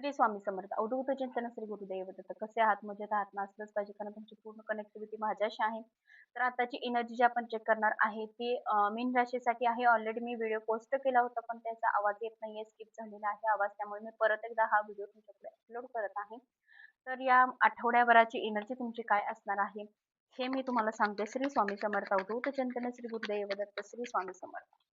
श्री स्वामी समर्थ. अवधूत चिंतन श्री गुरुदेव दत्त कसे आहात? मजेत आहात? ना असलंच पाहिजे. कारण तुमची पूर्ण कनेक्टिव्हिटी माझ्याशी आहे. तर आताची एनर्जी जी आपण चेक करणार आहे ती मीन राशीसाठी आहे. ऑलरेडी मी व्हिडिओ पोस्ट केला होता पण त्याचा आवाज येत नाहीये स्किप झालेला आहे आवाज. त्यामुळे मी परत एकदा हा व्हिडिओ तुमच्याकडे अपलोड करत आहे. तर या आठवड्याभराची एनर्जी तुमची काय असणार आहे हे मी तुम्हाला सांगते. श्री स्वामी समर्थ. अवधूत चिंतन श्री गुरुदेव दत्त श्री स्वामी समर्थ.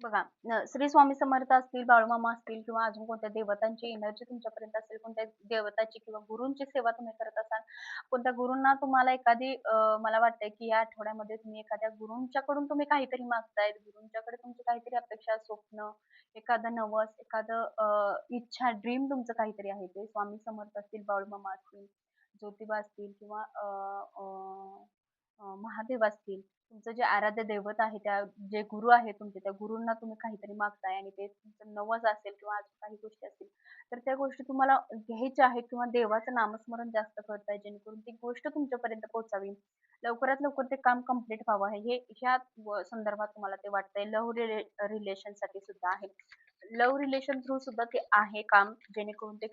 बघा श्री स्वामी समर्थ असतील बाळूमामा असतील किंवा अजून कोणत्या देवतांची एनर्जी तुमच्यापर्यंत असेल कोणत्या देवताची किंवा गुरूंची सेवा तुम्ही करत असाल कोणत्या गुरूंना तुम्हाला एखादी मला वाटतंय की या आठवड्यामध्ये तुम्ही एखाद्या गुरूंच्याकडून तुम्ही काहीतरी मागताय गुरूंच्याकडे तुमची काहीतरी अपेक्षा स्वप्न एखादं नवस एखादं इच्छा ड्रीम तुमचं काहीतरी आहे ते. स्वामी समर्थ असतील बाळूमामा असतील ज्योतिबा असतील किंवा महादेव असतील. तुमचं जे आराध्य दैवत आहे त्या जे गुरु आहे तुमचे त्या गुरुंना तुम्ही काहीतरी मागताय आणि ते तुमचं नवस असेल किंवा अजून काही गोष्टी असतील तर त्या गोष्टी तुम्हाला घ्यायच्या आहेत किंवा देवाचं नामस्मरण जास्त करताय जेणेकरून ती गोष्ट तुमच्यापर्यंत पोहोचावी. लवकरात लवकर ते काम कंप्लीट व्हावं हे ह्या संदर्भात तुम्हाला ते वाटतंय. लव्ह रिलेशनसाठी सुद्धा आहे. लव्ह रिलेशन थ्रू सुद्धा ते आहे काम जेणेकरून ते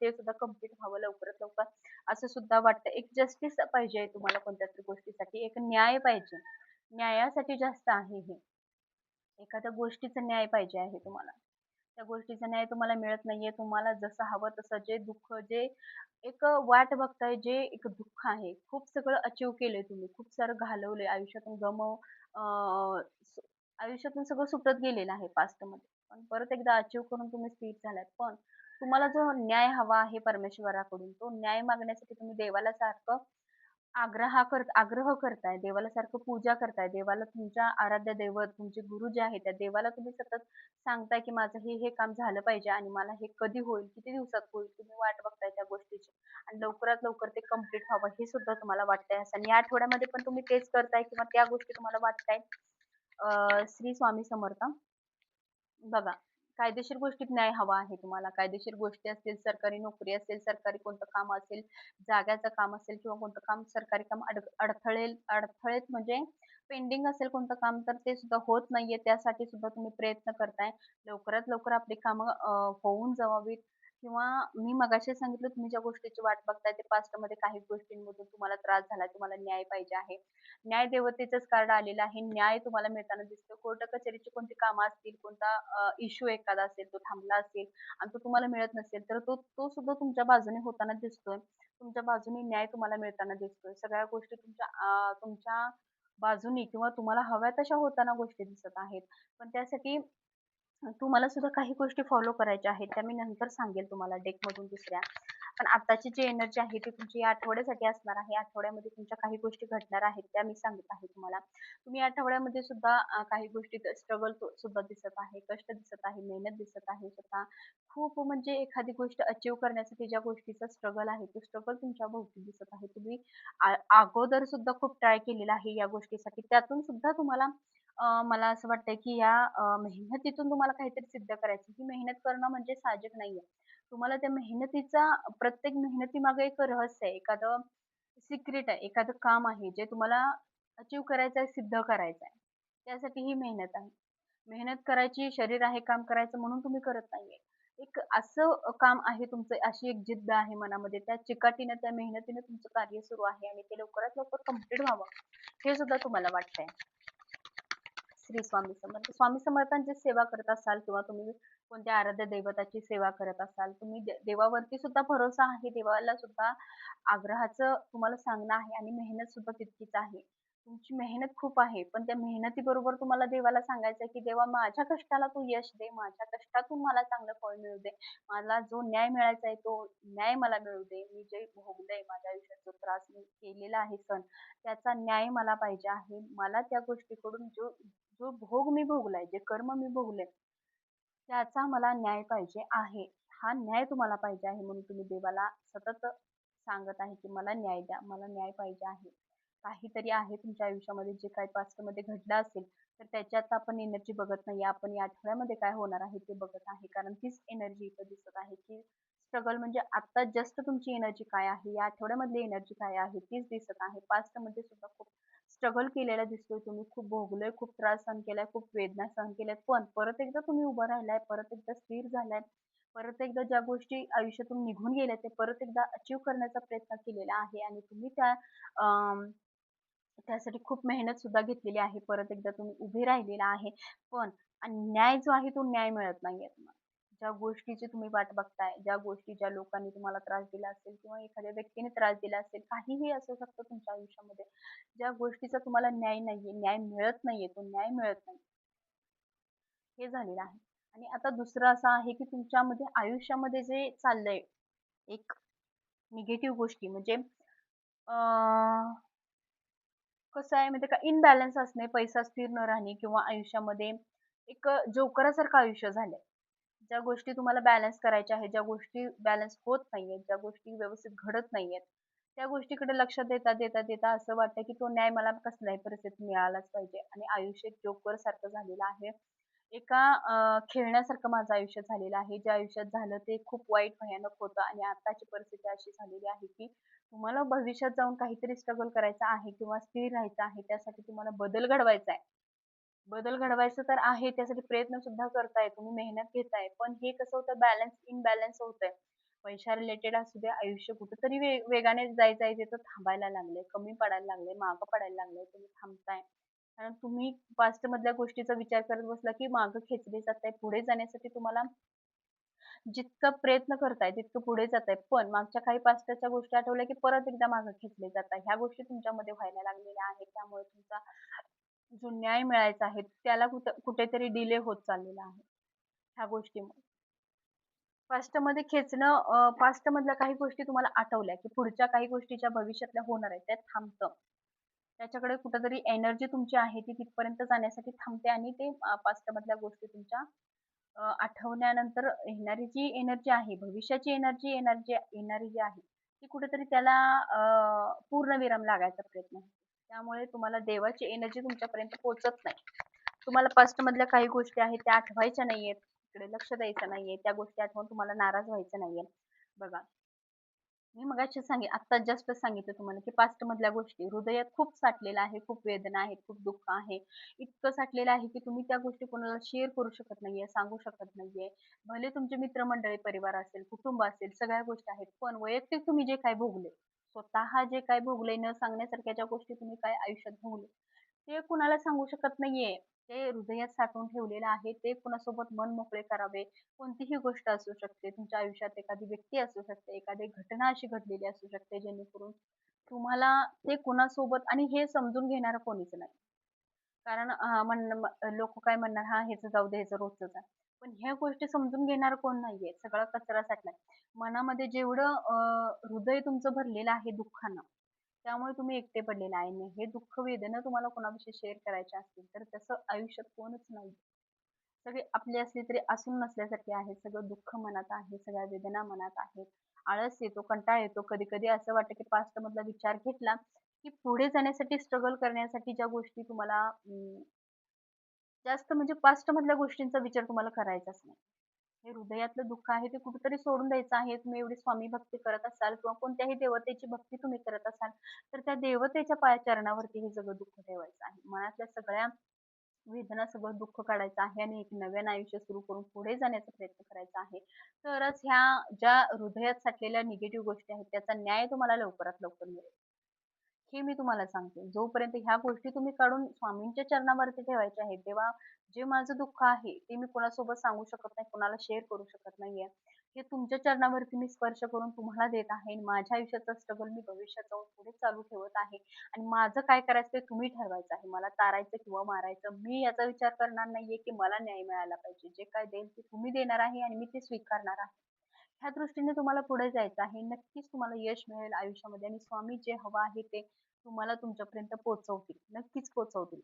ते सुद्धा कंप्लीट व्हावं लवकरात लवकर. असं सुद्धा वाटतं. एक जस्टिस पाहिजे तुम्हाला कोणत्या तरी गोष्टीसाठी. एक न्याय पाहिजे. न्यायासाठी जास्त आहे हे. एखाद्या गोष्टीचा न्याय पाहिजे आहे तुम्हाला. त्या गोष्टीचा न्याय तुम्हाला मिळत नाहीये. तुम्हाला जसं हवं तसं जे दुःख जे एक वाट बघताय जे एक दुःख आहे. खूप सगळं अचीव केलंय तुम्ही. खूप सारं घालवलंय. आयुष्यातून गमव आयुष्यातून सगळं सुटत गेलेलं आहे पास्टमध्ये. पण परत एकदा अचीव करून तुम्ही स्थिर झालात. पण तुम्हाला जो न्याय हवा आहे परमेश्वराकडून तो न्याय मागण्यासाठी तुम्ही देवाला सारखं आग्रह कर आग्रह करताय. देवाला सारखं पूजा करताय. देवाला तुमच्या आराध्य दैवत तुमचे गुरु जे आहेत त्या देवाला तुम्ही सतत सांगताय की माझं हे हे काम झालं पाहिजे आणि मला हे कधी होईल किती दिवसात होईल तुम्ही वाट बघताय त्या गोष्टीची. आणि लवकरात लवकर ते कंप्लीट व्हावं हे सुद्धा तुम्हाला वाटतंय. असं आणि या आठवड्यामध्ये पण तुम्ही तेच करताय किंवा त्या गोष्टी तुम्हाला वाटताय. श्री स्वामी समर्थ. बघा कायदेशीर गोष्टीत न्याय हवा आहे तुम्हाला. कायदेशीर गोष्टी असतील सरकारी नोकरी असेल सरकारी कोणतं काम असेल जाग्याचं काम असेल किंवा कोणतं काम सरकारी काम अडथळे अडथळेत म्हणजे पेंडिंग असेल कोणतं काम तर ते सुद्धा होत नाहीये. त्यासाठी सुद्धा तुम्ही प्रयत्न करताय. लवकरात लवकर आपली कामं होऊन जावावीत. किंवा मी मगाशी सांगितलं तुम्ही ज्या गोष्टीची वाट बघताय ते पास्टमध्ये काही गोष्टींमधून तुम्हाला त्रास झाला तुम्हाला न्याय पाहिजे आहे. न्याय देवतेचंच कार्ड आलेलं आहे. न्याय तुम्हाला मिळताना दिसतो कोर्ट कचेरीची कोणती कामं असतील कोणता इश्यू एखादा असेल तो थांबला असेल आणि तो तुम्हाला मिळत नसेल तर तो तो सुद्धा तुमच्या बाजूने होताना दिसतोय. तुमच्या बाजूने न्याय तुम्हाला मिळताना दिसतोय. सगळ्या गोष्टी तुमच्या तुमच्या बाजूनी किंवा तुम्हाला हव्या तशा होताना गोष्टी दिसत आहेत. पण त्यासाठी तुम्हाला सुद्धा काही गोष्टी फॉलो करायच्या आहेत त्या मी नंतर सांगेल तुम्हाला मधून दुसऱ्या. पण आताची जी एनर्जी आहे ती तुमची या आठवड्यासाठी असणार आहे. आठवड्यामध्ये तुमच्या काही गोष्टी घडणार आहेत त्या मी सांगत आहे तुम्हाला. तुम्ही आठवड्यामध्ये सुद्धा काही गोष्टीत स्ट्रगल सुद्धा दिसत आहे कष्ट दिसत आहे मेहनत दिसत आहे स्वतः खूप म्हणजे एखादी गोष्ट अचीव करण्यासाठी ज्या गोष्टीचा स्ट्रगल आहे तो स्ट्रगल तुमच्या भोवती दिसत आहे. तुम्ही अगोदर सुद्धा खूप ट्राय केलेला आहे या गोष्टीसाठी. त्यातून सुद्धा तुम्हाला मला असं वाटतंय की या मेहनतीतून तुम्हाला काहीतरी सिद्ध करायचं ही मेहनत करणं म्हणजे साहजिक नाहीये. तुम्हाला त्या मेहनतीचा प्रत्येक मेहनतीमागे एक रहस्य आहे. एखादं सिक्रेट आहे. एखादं काम आहे जे तुम्हाला अचीव करायचं आहे सिद्ध करायचं आहे. त्यासाठी ही मेहनत आहे. मेहनत करायची शरीर आहे काम करायचं म्हणून तुम्ही करत नाहीये. एक असं काम आहे तुमचं अशी एक जिद्द आहे मनामध्ये. त्या चिकाटीनं त्या मेहनतीनं तुमचं कार्य सुरू आहे आणि ते लवकरात लवकर कंप्लीट व्हावं. हे सुद्धा तुम्हाला वाटतंय. श्री स्वामी समर्थ. स्वामी समर्थांची सेवा करत असाल किंवा तुम्ही कोणत्या आराध्य दैवताची सेवा करत असाल तुम्ही देवावरती सुद्धा भरोसा आहे देवाला सुद्धा आग्रहाचं तुम्हाला सांगणं आहे आणि मेहनत सुद्धा तितकीच आहे. तुमची मेहनत खूप आहे पण त्या मेहनती बरोबर तुम्हाला देवाला सांगायचं की देवा माझ्या कष्टाला तू यश दे माझ्या कष्टातून मला चांगलं फळ मिळू दे. मला जो न्याय मिळायचा आहे तो न्याय मला मिळू दे. मी जे भोगलंय माझ्या आयुष्यात जो त्रास मी केलेला आहे सण त्याचा न्याय मला पाहिजे आहे. मला त्या गोष्टीकडून जो जो भोग मी भोगलाय जे कर्म मी भोगले त्याचा मला न्याय पाहिजे आहे. हा न्याय तुम्हाला पाहिजे आहे म्हणून तुम्ही देवाला सतत सांगत आहे की मला न्याय द्या मला न्याय पाहिजे आहे. काहीतरी आहे तुमच्या आयुष्यामध्ये जे काही पास्टमध्ये घडलं असेल तर त्याच्यात आपण एनर्जी बघत नाही. आपण या आठवड्यामध्ये काय होणार आहे ते बघत आहे. कारण तीच एनर्जी इथं दिसत आहे की स्ट्रगल म्हणजे आता जस्ट तुमची एनर्जी काय आहे या आठवड्यामधली एनर्जी काय आहे तीच दिसत आहे. पास्टमध्ये सुद्धा खूप स्ट्रगल केलेला दिसतोय तुम्ही. खूप भोगलोय खूप त्रास सहन केलाय खूप वेदना सहन केल्यात. पण परत एकदा तुम्ही उभा राहिलाय परत एकदा स्थिर झालाय परत एकदा ज्या गोष्टी आयुष्यातून निघून गेल्या ते परत एकदा अचीव करण्याचा प्रयत्न केलेला आहे आणि तुम्ही त्या त्यासाठी खूप मेहनत सुद्धा घेतलेली आहे. परत एकदा तुम्ही उभे राहिलेला आहे. पण आणि न्याय जो आहे तो न्याय मिळत नाहीये तुम्हाला. ज्या गोष्टीची तुम्ही वाट बघताय ज्या गोष्टी ज्या लोकांनी तुम्हाला त्रास दिला असेल किंवा एखाद्या व्यक्तीने त्रास दिला असेल काहीही असू शकतं तुमच्या आयुष्यामध्ये. ज्या गोष्टीचा तुम्हाला न्याय नाहीये न्याय मिळत नाहीये तो न्याय मिळत नाही. हे झालेलं आहे. आणि आता दुसरं असं आहे की तुमच्यामध्ये आयुष्यामध्ये जे चाललंय एक निगेटिव्ह गोष्टी म्हणजे अं, कसं आहे म्हणजे का? इनबॅलन्स असणे पैसा स्थिर न राहणे किंवा आयुष्यामध्ये एक जोकरासारखं आयुष्य झालंय. ज्या गोष्टी तुम्हाला बॅलन्स करायच्या आहेत ज्या गोष्टी बॅलन्स होत नाहीयेत ज्या गोष्टी व्यवस्थित घडत नाहीयेत त्या गोष्टीकडे लक्ष देता देता देता असं वाटतं की तो न्याय मला कसल्याही परिस्थितीत मिळालाच पाहिजे. आणि आयुष्य जोकर सारखं झालेलं आहे. एका खेळण्यासारखं माझं आयुष्य झालेलं आहे. ज्या आयुष्यात झालं ते खूप वाईट भयानक होतं. आणि आताची परिस्थिती अशी झालेली आहे की तुम्हाला भविष्यात जाऊन काहीतरी स्ट्रगल करायचं आहे किंवा स्थिर राहायचं आहे त्यासाठी तुम्हाला बदल घडवायचा आहे. बदल घडवायचं तर आहे त्यासाठी प्रयत्न सुद्धा करताय तुम्ही मेहनत घेताय पण हे कसं होतं बॅलन्स इनबॅलन्स होतंय. पैशा रिलेटेड असू दे आयुष्य कुठेतरी वेगाने जायचं जाय तिथं थांबायला लागले कमी पडायला लागले मागं पडायला लागले तुम्ही थांबताय. कारण तुम्ही पास्ट मधल्या गोष्टीचा विचार करत बसला की मागं खेचले जाताय पुढे जाण्यासाठी तुम्हाला जितका प्रयत्न करताय तितकं पुढे जाताय. पण मागच्या काही पास्टच्या गोष्टी आठवल्या की परत एकदा मागं खेचले जाताय. ह्या गोष्टी तुमच्यामध्ये व्हायला लागलेल्या आहेत त्यामुळे तुमचा जो न्याय मिळायचा आहे त्याला कुठं कुठेतरी डिले होत चाललेला आहे ह्या गोष्टीमुळे. पास्टमध्ये खेचणं पास्ट मधल्या काही गोष्टी तुम्हाला आठवल्या की पुढच्या काही गोष्टी ज्या भविष्यातल्या होणार आहेत त्या थांबतं. त्याच्याकडे कुठेतरी एनर्जी तुमची आहे ती तिथपर्यंत जाण्यासाठी थांबते आणि ते पास्ट मधल्या गोष्टी तुमच्या आठवण्यानंतर येणारी जी एनर्जी आहे भविष्याची एनर्जी एनर्जी येणारी जी आहे ती कुठेतरी त्याला पूर्ण पूर्णविराम लागायचा प्रयत्न होतो. त्यामुळे तुम्हाला देवाची एनर्जी तुमच्यापर्यंत पोहोचत नाही. तुम्हाला पास्ट मधल्या काही गोष्टी आहेत त्या आठवायच्या नाहीयेत. तिकडे लक्ष द्यायचं नाहीये. त्या गोष्टी आठवून तुम्हाला नाराज व्हायचं नाहीये. बघा. मी मगाशी सांगे आता जस्ट सांगितलं तुम्हाला की पास्ट मधल्या गोष्टी. हृदयात खूप साठलेलं आहे खूप वेदना आहेत खूप दुःख आहे. इतकं साठलेलं आहे की तुम्ही त्या गोष्टी कोणाला शेअर करू शकत नाहीये सांगू शकत नाहीये. भले तुमचे मित्रमंडळी परिवार असेल कुटुंब असेल सगळ्या गोष्टी आहेत. पण वैयक्तिक तुम्ही जे काही भोगले स्वतः जे काही भोगले न सांगण्यासारख्या ज्या गोष्टी तुम्ही काय आयुष्यात भोगले ते कुणाला सांगू शकत नाहीये. ते हृदयात साठवून ठेवलेलं आहे ते कुणासोबत मन मोकळे करावे. कोणतीही गोष्ट असू शकते तुमच्या आयुष्यात एखादी व्यक्ती असू शकते एखादी घटना अशी घडलेली असू शकते जेणेकरून तुम्हाला ते कुणासोबत आणि हे समजून घेणार कोणीच नाही. कारण म्हण लोक काय म्हणणार हा ह्याचं जाऊ दे ह्याचं रोजच आहे. पण ह्या गोष्टी समजून घेणार कोण नाहीये? सगळा कचरा साठलाय. मनामध्ये जेवढं हृदय तुमचं भरलेलं आहे दुःखानं त्यामुळे तुम्ही एकटे पडलेला आहे. नाही हे दुःख वेदना तुम्हाला कोणाविषयी शेअर करायचे असतील तर तसं आयुष्यात कोणच नाही. सगळे आपले असले तरी असून नसल्यासारखे आहेत सगळं दुःख मनात आहे सगळ्या वेदना मनात आहेत. आळस येतो कंटाळा येतो. कधी कधी असं वाटतं की पास्ट मधला विचार घेतला की पुढे जाण्यासाठी स्ट्रगल करण्यासाठी ज्या गोष्टी तुम्हाला जास्त म्हणजे पास्ट मधल्या गोष्टींचा विचार तुम्हाला करायचाच नाही. हे हृदयातलं दुःख आहे ते कुठेतरी सोडून द्यायचं आहे. तुम्ही एवढी स्वामी भक्ती करत असाल किंवा कोणत्याही देवतेची भक्ती तुम्ही करत असाल तर त्या देवतेच्या पाया चरणावरती हे सगळं दुःख ठेवायचं आहे. मनातल्या सगळ्या वेदना सगळं दुःख काढायचं आहे आणि एक नव्यान आयुष्य सुरू करून पुढे जाण्याचा प्रयत्न करायचा आहे. तरच ह्या ज्या हृदयात साठलेल्या निगेटिव्ह गोष्टी आहेत त्याचा न्याय तुम्हाला लवकरात लवकर मिळेल. हे मी तुम्हाला सांगते. जोपर्यंत ह्या गोष्टी तुम्ही काढून स्वामींच्या चरणावरती ठेवायच्या आहेत तेव्हा जे माझं दुःख आहे ते मी कोणासोबत सांगू शकत नाही कोणाला शेअर करू शकत नाहीये. हे तुमच्या चरणावरती मी स्पर्श करून तुम्हाला देत आहे. आणि माझ्या आयुष्याचा स्ट्रगल मी भविष्यात जाऊन पुढे चालू ठेवत आहे. आणि माझं काय करायचं ते तुम्ही ठरवायचं आहे. मला तारायचं किंवा मारायचं मी याचा विचार करणार नाहीये की मला न्याय मिळायला पाहिजे. जे काय देईल ते तुम्ही देणार आहे आणि मी ते स्वीकारणार आहे. ह्या दृष्टीने तुम्हाला पुढे जायचं आहे. नक्कीच तुम्हाला यश मिळेल आयुष्यामध्ये आणि स्वामी जे हवा आहे ते तुम्हाला तुमच्यापर्यंत पोहोचवतील. नक्कीच पोहोचवतील.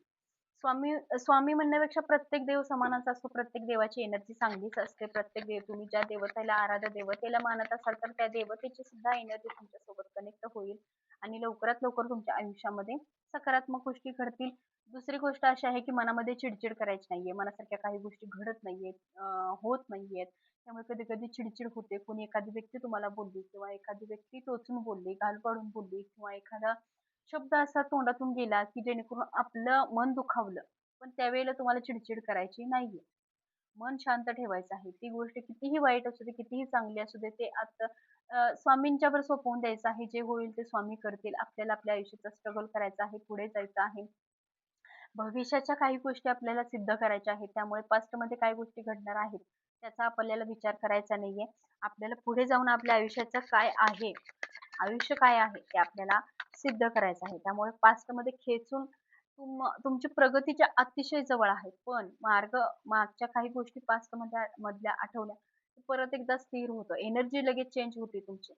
स्वामी स्वामी म्हणण्यापेक्षा प्रत्येक देव समानाचा असतो. प्रत्येक देवाची एनर्जी चांगलीच असते. प्रत्येक देव तुम्ही ज्या देवतेला आराध्य देवतेला मानत असाल तर त्या देवतेची सुद्धा एनर्जी तुमच्यासोबत कनेक्ट होईल आणि लवकरात लवकर तुमच्या आयुष्यामध्ये सकारात्मक गोष्टी घडतील. दुसरी गोष्ट अशी आहे की मनामध्ये चिडचिड करायची नाहीये. मनासारख्या काही गोष्टी घडत नाहीयेत अं, होत नाहीयेत. त्यामुळे कधी कधी चिडचिड होते. कोणी एखादी व्यक्ती तुम्हाला बोलली किंवा एखादी व्यक्ती टोचून बोलली गाल पाडून बोलली किंवा एखादा शब्द असा तोंडातून गेला की जेणेकरून आपलं मन दुखावलं. पण त्यावेळेला तुम्हाला चिडचिड करायची नाहीये. मन शांत ठेवायचं आहे. ती गोष्ट कितीही वाईट असू दे कितीही चांगली असू दे ते आता अं, स्वामींच्यावर सोपवून द्यायचं आहे. जे होईल ते स्वामी करतील. आपल्याला आपल्या आयुष्याचा स्ट्रगल करायचा आहे पुढे जायचं आहे. भविष्याच्या काही गोष्टी आपल्याला सिद्ध करायच्या आहेत. त्यामुळे past मध्ये काय गोष्टी घडणार आहेत. त्याचा आपल्याला विचार करायचा नाहीये. आपल्याला पुढे जाऊन आपल्या आयुष्याचं काय आहे? आयुष्य काय आहे? ते आपल्याला सिद्ध करायचं आहे. त्यामुळे past मध्ये खेचून तुम तुमची प्रगतीच्या अतिशय जवळ आहे. पण मार्ग मागच्या काही गोष्टी past मध्ये मधल्या आठवल्या परत एकदा स्थिर होतं. एनर्जी लगेच चेंज होते तुमची.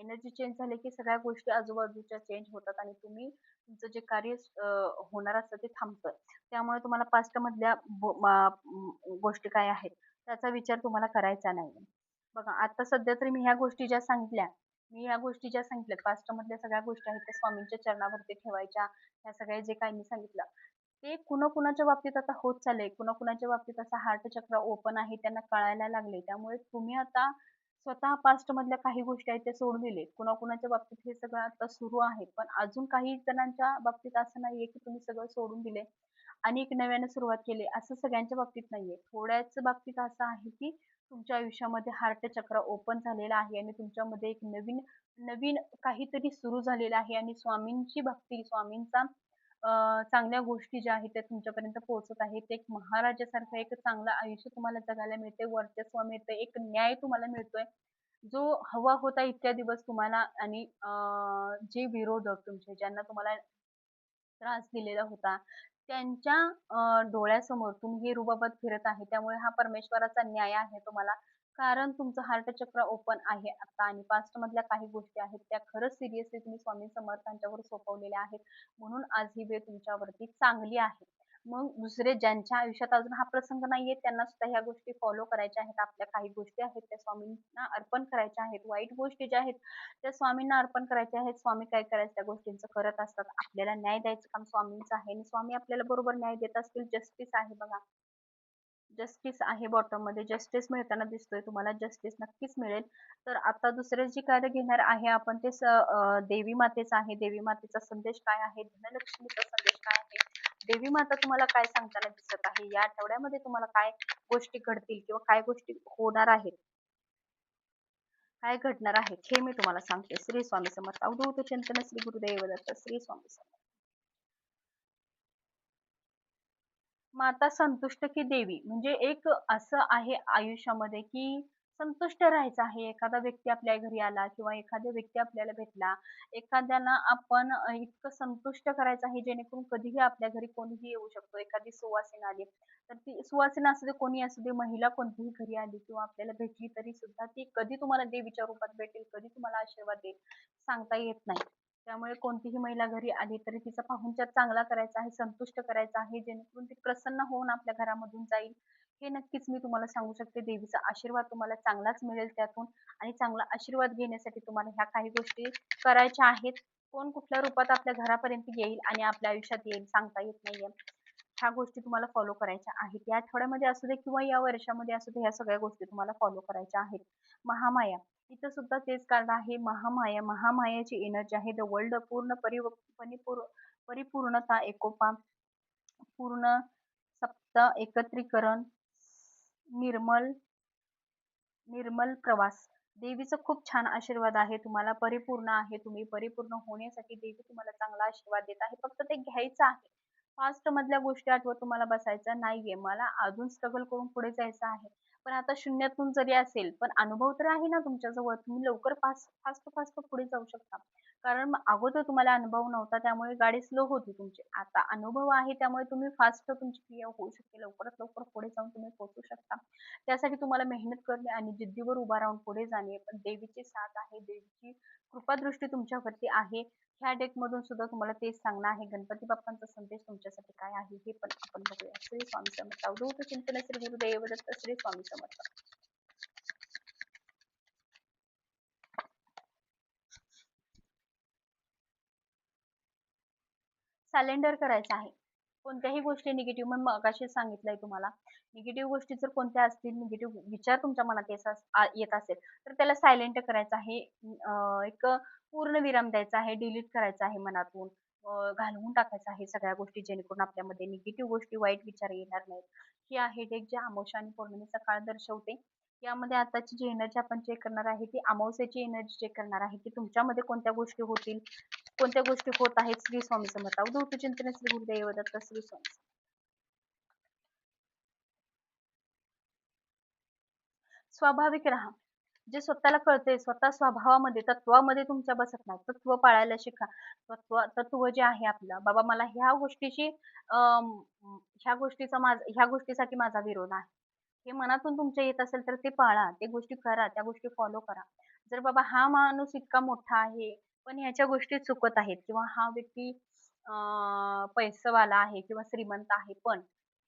एनर्जी चेंज झाली की सगळ्या गोष्टी आजूबाजूच्या चेंज होतात आणि तुम्ही तुमचं जे कार्य होणार असतं ते थांबतं. त्यामुळे तुम्हाला पास्ट मधल्या गोष्टी काय आहेत त्याचा विचार तुम्हाला करायचा नाही बघा आता सध्या तरी मी ह्या गोष्टी ज्या सांगितल्या मी ह्या गोष्टी ज्या सांगितल्या पास्ट मधल्या सगळ्या गोष्टी आहेत त्या स्वामींच्या चरणावरती ठेवायच्या ह्या सगळ्या जे काही मी सांगितलं ते कुणा कुणाच्या बाबतीत आता होत चाललंय. कुणा कुणाच्या बाबतीत असा हार्ट चक्र ओपन आहे त्यांना कळायला लागले त्यामुळे तुम्ही आता स्वतः पास्ट मधल्या काही गोष्टी आहेत त्या सोडून दिले कुणाकुणाच्या बाबतीत हे सगळं आता सुरू आहे पण अजून काही जणांच्या बाबतीत असं नाहीये की तुम्ही सगळं सोडून दिले आणि एक नव्याने सुरुवात केली. असं सगळ्यांच्या बाबतीत नाहीये. थोड्याच बाबतीत असं आहे की तुमच्या आयुष्यामध्ये हार्ट चक्र ओपन झालेलं आहे आणि तुमच्यामध्ये एक नवीन नवीन काहीतरी सुरू झालेलं आहे आणि स्वामींची भक्ती स्वामींचा चांगल्या गोष्टी ज्या आहेत त्या तुमच्यापर्यंत पोहोचत आहेत. एक महाराजासारखं एक चांगलं आयुष्य तुम्हाला जगायला मिळते वर्चस्व मिळते एक न्याय तुम्हाला मिळतोय. जो हवा होता इतक्या दिवस तुम्हाला आणि अं, जे विरोधक तुमचे ज्यांना तुम्हाला त्रास दिलेला होता त्यांच्या अं, डोळ्यासमोर तुम्ही हे रुबाबात फिरत आहे त्यामुळे हा परमेश्वराचा न्याय आहे तुम्हाला. कारण तुमचं हार्ट चक्र ओपन आहे आता आणि पास्ट मधल्या काही गोष्टी आहेत त्या खरंच सिरियसली तुम्ही स्वामी समर्थांच्यावर सोपवलेल्या आहेत. म्हणून आज ही वेळ तुमच्यावरती चांगली आहे. मग दुसरे ज्यांच्या आयुष्यात अजून हा प्रसंग नाहीये त्यांना सुद्धा ह्या गोष्टी फॉलो करायच्या आहेत. आपल्या काही गोष्टी आहेत त्या स्वामींना अर्पण करायच्या आहेत. वाईट गोष्टी ज्या आहेत त्या स्वामींना अर्पण करायच्या आहेत. स्वामी काय करायचं त्या गोष्टींचं? करत असतात. आपल्याला न्याय द्यायचं काम स्वामींचं आहे आणि स्वामी आपल्याला बरोबर न्याय देत असतील. जस्टिस आहे बघा. जस्टिस आहे बॉटममध्ये. जस्टिस मिळताना दिसतोय तुम्हाला. जस्टिस नक्कीच मिळेल. तर आता दुसरे जे कार्य घेणार आहे आपण ते देवी मातेचं आहे. देवी मातेचा संदेश काय आहे? धनलक्ष्मीचा संदेश काय आहे? देवी माता तुम्हाला काय सांगताना दिसत आहे? या आठवड्यामध्ये तुम्हाला काय गोष्टी घडतील किंवा काय गोष्टी होणार आहेत? काय घडणार आहे? हे मी तुम्हाला सांगते. श्री स्वामी समर्थ. अवधूत चिंतन श्री गुरुदेव दत्त. श्री स्वामी समर्थ. माता संतुष्ट की देवी? म्हणजे एक असं आहे आयुष्यामध्ये की संतुष्ट राहायचं आहे. एखादा व्यक्ती आपल्या घरी आला किंवा एखादा व्यक्ती आपल्याला भेटला एखाद्याला आपण इतकं संतुष्ट करायचं आहे जेणेकरून कधीही आपल्या घरी कोणीही येऊ शकतो. एखादी सुवासिन आली तर ती सुवासिन असू दे कोणी असू दे महिला कोणतीही घरी आली किंवा आपल्याला भेटली तरी सुद्धा ती कधी तुम्हाला देवीच्या रूपात भेटेल कधी तुम्हाला आशीर्वाद देईल सांगता येत नाही. त्यामुळे कोणतीही महिला घरी आली तरी तिचा पाहुणचार चांगला करायचा आहे संतुष्ट करायचा आहे जेणेकरून ती प्रसन्न होऊन आपल्या घरामधून जाईल. हे नक्कीच मी तुम्हाला सांगू शकते. देवीचा आशीर्वाद तुम्हाला चांगलाच मिळेल त्यातून आणि चांगला आशीर्वाद घेण्यासाठी तुम्हाला ह्या काही गोष्टी करायच्या आहेत. कोण कुठल्या रूपात आपल्या घरापर्यंत येईल आणि आपल्या आयुष्यात येईल सांगता येत नाहीये. ह्या गोष्टी तुम्हाला फॉलो करायच्या आहेत. या आठवड्यामध्ये असू दे किंवा या वर्षामध्ये असू दे ह्या सगळ्या गोष्टी तुम्हाला फॉलो करायच्या आहेत. महामाया इथं सुद्धा तेच कारण आहे. महामाया महामायाची एनर्जी आहे. द वर्ल्ड पूर्ण परिव परिपूर परिपूर्णता एकोपा पूर्ण सप्त एकत्रीकरण निर्मल निर्मल प्रवास. देवीचा खूप छान आशीर्वाद आहे. तुम्हाला परिपूर्ण आहे. तुम्ही परिपूर्ण होण्यासाठी देवी तुम्हाला चांगला आशीर्वाद देत आहे. फक्त ते घ्यायचं आहे. पास्ट मधल्या गोष्टी आठवत तुम्हाला बसायचं नाहीये. मला अजून स्ट्रगल करून पुढे जायचं आहे. पण आता शून्यातून जरी असेल पण अनुभव तर आहे ना तुमच्याजवळ. तुम्ही लवकर फास्ट फास्ट फास्ट पुढे जाऊ शकता. कारण अगोदर तुम्हाला अनुभव नव्हता त्यामुळे गाडी स्लो होती तुमची. आता अनुभव आहे त्यामुळे तुम्ही फास्ट तुमची क्रिया होऊ शकते. लवकरात लवकर पुढे जाऊन तुम्ही पोहोचू शकता. त्यासाठी तुम्हाला मेहनत करणे आणि जिद्दीवर उभा राहून पुढे जाणे. पण देवीची साथ आहे. देवीची कृपादृष्टी तुमच्यावरती आहे. ह्या डेक मधून सुद्धा तुम्हाला तेच सांगणं आहे. गणपती बाप्पांचा संदेश तुमच्यासाठी काय आहे हे पण आपण बघूया. श्री स्वामी समर्थ. अवधूत चिंतन श्री गुरुदेव दत्त श्री स्वामी समर्थ. सॅलेंडर करायचं आहे. कोणत्याही गोष्टी निगेटिव्ह मग मगाशी सांगितलंय तुम्हाला. निगेटिव्ह गोष्टी जर कोणत्या असतील निगेटिव्ह विचार तुमच्या मनात येत येत असेल तर त्याला सायलेंट करायचं आहे. एक पूर्ण विराम द्यायचा आहे डिलीट करायचा आहे मनातून. घालवून टाकायचं आहे सगळ्या गोष्टी जेणेकरून आपल्यामध्ये निगेटिव्ह गोष्टी वाईट विचार येणार नाहीत. ही आहे डेक जे अमावस्या आणि पौर्णिमेचा काळ दर्शवते. यामध्ये आताची जी एनर्जी आपण चेक करणार आहे ती अमावस्याची एनर्जी चेक करणार आहे की तुमच्यामध्ये कोणत्या गोष्टी होतील? कोणत्या गोष्टी होत आहेत? श्री स्वामी समर्थ. अवधूत चिंतन श्री गुरुदेव दत्त श्री स्वामी स्वाभाविक राहा. जे स्वतःला कळते स्वतः स्वभावामध्ये तत्वामध्ये तुमच्या बसत नाही तत्व पाळायला शिका. तत्व तत्व जे आहे आपलं. बाबा मला ह्या गोष्टीची अं, ह्या गोष्टीचा माझ ह्या गोष्टीसाठी माझा विरोध आहे. हे मनातून तुमच्या येत असेल तर ते पाळा ते गोष्टी करा त्या गोष्टी फॉलो करा. जर बाबा हा माणूस इतका मोठा आहे पण ह्याच्या गोष्टी चुकत आहेत किंवा हा व्यक्ती अं, पैसेवाला आहे किंवा श्रीमंत आहे पण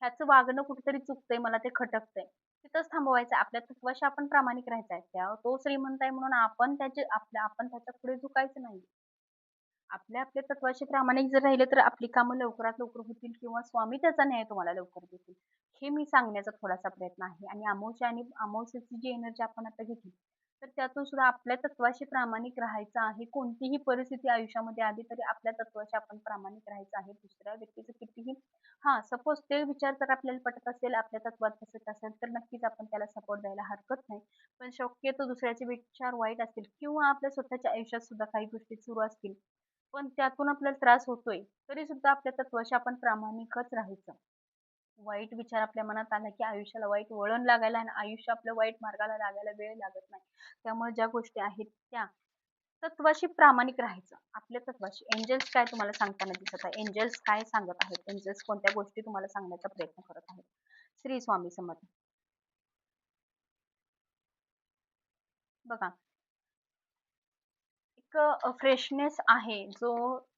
ह्याचं वागणं कुठेतरी चुकतंय मला ते खटकतंय तिथंच थांबवायचं आपल्या तत्वाशी आपण प्रामाणिक राहायचं आहे. त्या तो श्रीमंत आहे म्हणून आपण त्याचे आपल्या आपण त्याच्या पुढे झुकायचं नाही. आपल्या आपल्या तत्वाशी प्रामाणिक जर राहिले तर आपली कामं लवकरात लवकर होतील किंवा स्वामी त्याचा न्याय तुम्हाला लवकर देतील. हे मी सांगण्याचा थोडासा प्रयत्न आहे. आणि अमावस्या आणि अमावस्याची जी एनर्जी आपण आता घेतली तर त्यातून सुद्धा आपल्या तत्वाशी प्रामाणिक राहायचं आहे. कोणतीही परिस्थिती आयुष्यामध्ये आली तरी आपल्या तत्वाशी आपण प्रामाणिक राहायचं आहे. दुसऱ्या व्यक्तीचं कितीही हा सपोज ते विचार जर आपल्याला पटत असेल आपल्या तत्वात बसत असेल तर नक्कीच आपण त्याला सपोर्ट द्यायला हरकत नाही. पण शक्यतो दुसऱ्याचे विचार वाईट असतील किंवा आपल्या स्वतःच्या आयुष्यात सुद्धा काही गोष्टी सुरू असतील पण त्यातून आपल्याला त्रास होतोय तरी सुद्धा आपल्या तत्वाशी आपण प्रामाणिकच राहायचं. वाईट विचार आपल्या मनात आला की आयुष्याला वाईट वळण लागायला आणि आयुष्य आपल्या वाईट मार्गाला लागायला वेळ लागत नाही. त्यामुळे ज्या गोष्टी आहेत त्या तत्वाशी प्रामाणिक राहायचं. आपल्या तत्वाशी. एंजल्स काय तुम्हाला सांगताना दिसत आहे? एंजल्स काय सांगत आहेत? एंजल्स कोणत्या गोष्टी तुम्हाला सांगण्याचा प्रयत्न करत आहेत? श्री स्वामी समर्थ. बघा एक फ्रेशनेस आहे जो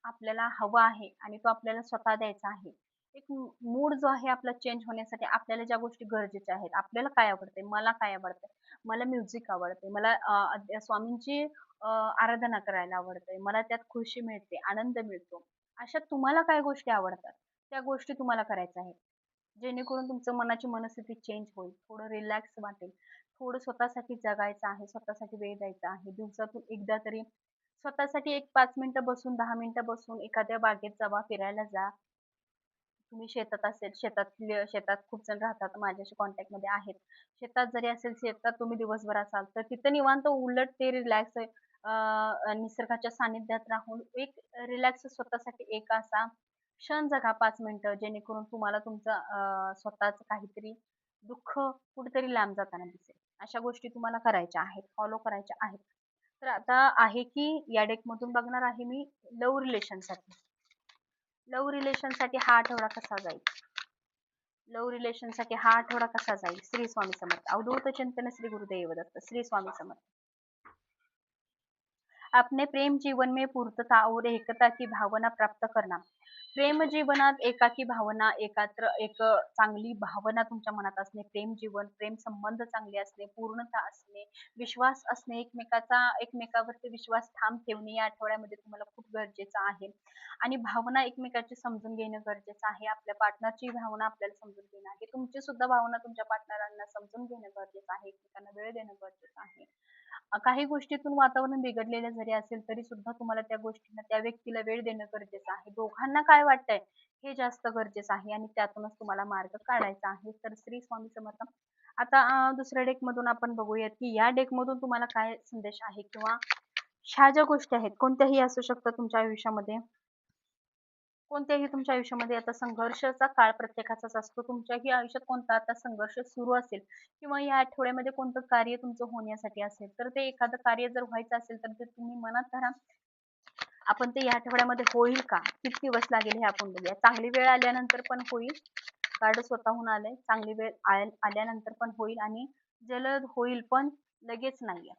आपल्याला हवा आहे आणि तो आपल्याला स्वतः द्यायचा आहे. एक मूड जो आहे आपला चेंज होण्यासाठी आपल्याला ज्या गोष्टी गरजेच्या आहेत आपल्याला काय आवडते मला काय आवडते मला म्युझिक आवडते मला स्वामींची आराधना करायला आवडते मला त्यात खुशी मिळते आनंद मिळतो अशा तुम्हाला काय गोष्टी आवडतात? त्या गोष्टी तुम्हाला करायच्या आहेत. जेणेकरून तुमचं मनाची मनस्थिती चेंज होईल थोडं रिलॅक्स वाटेल थोडं स्वतःसाठी जगायचं आहे स्वतःसाठी वेळ द्यायचा आहे दिवसातून एकदा तरी स्वतःसाठी एक पाच मिनिटं बसून दहा मिनिटं बसून एखाद्या बागेत जावा फिरायला जा. तुम्ही शेतात असेल शेतातले शेतात खूप जण राहतात माझ्याशी कॉन्टॅक्टमध्ये आहेत. शेतात जरी असेल शेतात तुम्ही दिवसभर असाल तर तिथं निवांत उलट ते रिलॅक्स निसर्गाच्या सानिध्यात राहून एक रिलॅक्स स्वतःसाठी एक असा क्षण जगा पाच मिनिटं जेणेकरून तुम्हाला तुमचं स्वतःच काहीतरी दुःख कुठेतरी लांब जाताना दिसेल. अशा गोष्टी तुम्हाला करायच्या आहेत फॉलो करायच्या आहेत. तर आता आहे की या डेक मधून बघणार आहे मी लव रिलेशनसाठी लव्ह रिलेशनसाठी हा आठवडा कसा जाईल? लव रिलेशनसाठी हा आठवडा कसा जाईल? श्री स्वामी समर्थ. अवधूत चिंतन श्री गुरुदेव दत्त श्री स्वामी समर्थ. अपने प्रेम जीवन में पूर्तता और एकता की भावना प्राप्त करना. प्रेम जीवनात एकाकी भावना एकात्र एक चांगली भावना तुमच्या मनात असणे प्रेम जीवन प्रेम संबंध चांगले असणे पूर्णता असणे विश्वास असणे एकमेकाचा एकमेकावरती विश्वास ठाम ठेवणे या आठवड्यामध्ये तुम्हाला खूप गरजेचं आहे. आणि भावना एकमेकाची समजून घेणं गरजेचं आहे. आपल्या पार्टनरची भावना आपल्याला समजून घेणं आहे. तुमची सुद्धा भावना तुमच्या पार्टनरांना समजून घेणं गरजेचं आहे. एकमेकांना वेळ देणं गरजेचं आहे. अ, काही गोष्टीतून वातावरण बिघडलेलं जरी असेल तरी सुद्धा तुम्हाला त्या गोष्टींना त्या व्यक्तीला वेळ देणं गरजेचं आहे. दोघांना काय वाटतंय? हे जास्त गरजेचं आहे आणि त्यातूनच तुम्हाला मार्ग काढायचा आहे. तर श्री स्वामी समर्थ आता दुसऱ्या डेक मधून आपण बघूयात की या डेक मधून तुम्हाला काय संदेश आहे किंवा ह्या ज्या गोष्टी आहेत कोणत्याही असू शकतात तुमच्या आयुष्यामध्ये? कोणत्याही तुमच्या आयुष्यामध्ये आता संघर्षाचा काळ प्रत्येकाचाच असतो. तुमच्याही आयुष्यात कोणता आता संघर्ष सुरू असेल किंवा या आठवड्यामध्ये कोणतं कार्य तुमचं होण्यासाठी असेल तर ते एखादं कार्य जर व्हायचं असेल तर ते तुम्ही मनात धरा. आपण ते या आठवड्यामध्ये होईल का? किती दिवस लागेल हे आपण बघूया. चांगली वेळ आल्यानंतर पण होईल. कार्ड स्वतःहून आलंय. चांगली वेळ आल्यानंतर पण होईल आणि जलद होईल पण लगेच नाहीये.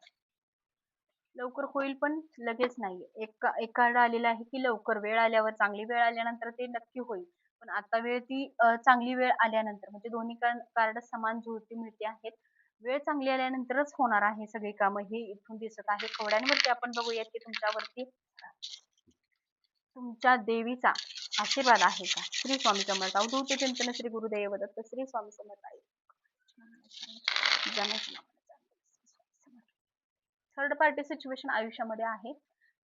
लवकर होईल पण लगेच नाहीये. एक कार्ड आलेला आहे की लवकर वेळ आल्यावर चांगली वेळ आल्यानंतर ते नक्की होईल. पण आता वेळ ती चांगली वेळ आल्यानंतर म्हणजे दोन्ही कार्ड समान जुळती मिळते आहेत. वेळ चांगली आल्यानंतरच होणार आहे सगळी कामं ही इथून दिसत आहे. थोड्यांवरती आपण बघूयात की तुमच्यावरती तुमच्या देवीचा आशीर्वाद आहे का? श्री स्वामी समर्थ. अवधूत चिंतन श्री गुरुदेव दत्त श्री स्वामी समर्थ. आहे थर्ड पार्टी सिच्युएशन आयुष्यामध्ये आहे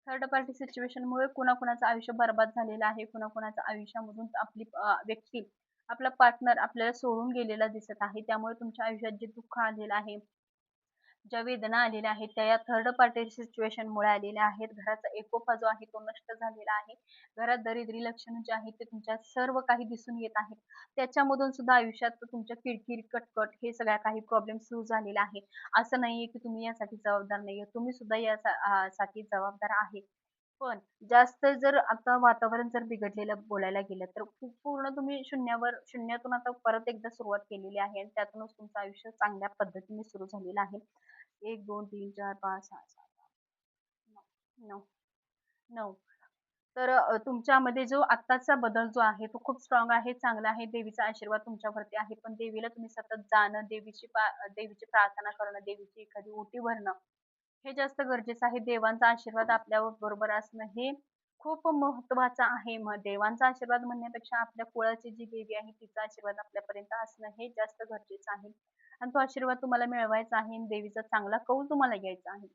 थर्ड पार्टी सिच्युएशनमुळे कुणाकुणाचं आयुष्य बरबाद झालेलं आहे. कुणाकुणाचं आयुष्यामधून आपली व्यक्ती, आपला पार्टनर आपल्याला सोडून गेलेला दिसत आहे. त्यामुळे तुमच्या आयुष्यात जे दुःख आलेलं आहे, ज्या वेदना आलेल्या आहेत त्या या थर्ड पार्टी सिच्युएशन मुळे आलेल्या आहेत. घराचा एकोपा जो आहे तो नष्ट झालेला आहे. घरात दरिद्री लक्षणं जे आहेत ते तुमच्या सर्व काही दिसून येत आहेत. त्याच्यामधून सुद्धा आयुष्यात तुमच्या किरकिर, कटकट हे सगळ्या काही प्रॉब्लेम सुरू झालेला आहे. असं नाहीये की तुम्ही यासाठी जबाबदार नाहीये. तुम्ही सुद्धा या साठी जबाबदार आहे. पण जास्त जर आता वातावरण जर बिघडलेलं बोलायला गेलं तर खूप पूर्ण तुम्ही शून्यावर शून्यातून आता परत एकदा सुरुवात केलेली आहे आणि त्यातूनच तुमचं आयुष्य चांगल्या पद्धतीने सुरू झालेलं आहे. 1, 2, 3, 4, 5, 6, 7, 8, 9, 9. तर तुमच्यामध्ये जो आत्ताचा बदल जो आहे तो खूप स्ट्रॉंग आहे, चांगला आहे. देवीचा आशीर्वाद तुमच्यावरती आहे. पण देवीला तुम्ही सतत जाणं, देवीची देवीची प्रार्थना करणं, देवीची एखादी ओटी भरणं हे जास्त गरजेचं आहे. देवांचा आशीर्वाद आपल्या बरोबर असणं हे खूप महत्वाचं आहे. मग देवांचा आशीर्वाद म्हणण्यापेक्षा आपल्या कुळाची जी देवी आहे तिचा आशीर्वाद आपल्यापर्यंत असणं हे जास्त गरजेचं आहे. आणि तो आशीर्वाद तुम्हाला मिळवायचा आहे आणि देवीचा चांगला कौल तुम्हाला घ्यायचा आहे.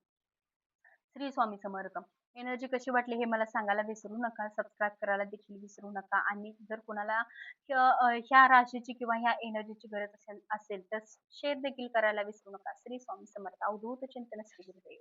श्री स्वामी समर्थ. एनर्जी कशी वाटली हे मला सांगायला विसरू नका. सबस्क्राईब करायला देखील विसरू नका आणि जर कोणाला ह्या राशीची किंवा ह्या एनर्जीची गरज असेल असेल तर शेअर देखील करायला विसरू नका. श्री स्वामी समर्थ. अवधूत चिंतन श्री गुरुदेव.